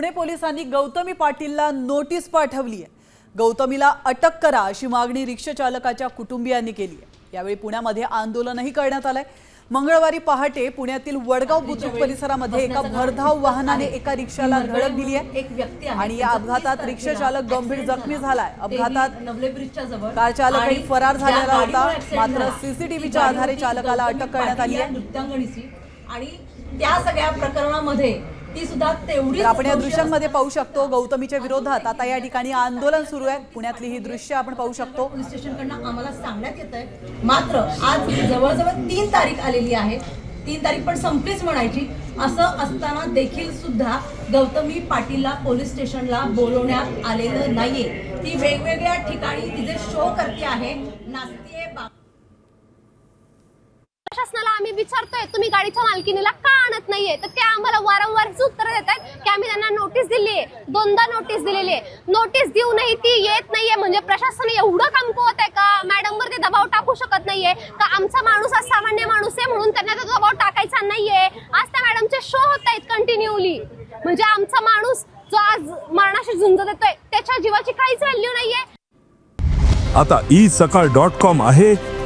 पुणे पोलिसांनी गौतमी पाटीलला नोटीस पाठवली आहे. गौतमीला अटक करा अशी मागणी रिक्षा चालकाच्या कुटुंबियांनी केली आहे. यावेळी पुण्यामध्ये आंदोलनही करण्यात आलंय. मंगळवारी पहाटे पुण्यातील वडगाव बुद्रुक परिसरामध्ये एका भरधाव वाहनाने एका रिक्षाला धडक दिली आहे. एक व्यक्ती आहे. आणि या अपघातात रिक्षा चालक गंभीर जखमी झालाय. अपघातात कार चालकही आणि फरार झालेला होता. मात्र झाला, CCTV ती च्या गाडी आधारे चालकाला अटक करण्यात आली आहे. आणि त्या सगळ्या प्रकरणामध्ये ती सुद्धा तेवढीच तर आपण या दृश्यांमध्ये पाहू शकतो गौतमीच्या विरोधात. आता या ठिकाणी आंदोलन सुरू आहे. पुण्यातली ही दृश्य आपण पाहू शकतो. पोलीस स्टेशनकडनं आम्हाला सांगण्यात येत आहे मात्र आज जवळजवळ तीन तारीख आलेली आहे. तीन तारीख पण संपलीच म्हणायची. असं असताना देखील सुद्धा गौतमी पाटीलला पोलीस स्टेशनला बोलवण्यात आलेलं नाहीये. ती वेगवेगळ्या ठिकाणी तिचे शो करते आहे. नाचतीये प्रशासनाला आम्ही विचारतोय तुम्ही गाडीच्या मालकीनीला का आणत नाहीये? तर ते आम्हाला वारंवार उत्तर देत आहेत की आम्ही त्यांना नोटीस दिली आहे दोनदा नोटीस दिलेली आहे नोटीस देऊनही ती येत नाहीये. म्हणजे प्रशासन एवढं कमकुवत आहे का? मॅडमवर ते दबाव टाकू शकत नाहीये. का आमचा माणूस हा सामान्य माणूस आहे म्हणून त्यांना तो दबाव टाकायचा नाहीये? आज त्या मॅडमचे शो होत आहेत कंटिन्युअली म्हणजे आमचा माणूस जो आज मरणाशी झुंज देतोय त्याच्या जीवाची काहीच व्हॅल्यू नाहीये. आता ई सकाळ डॉट कॉम आहे.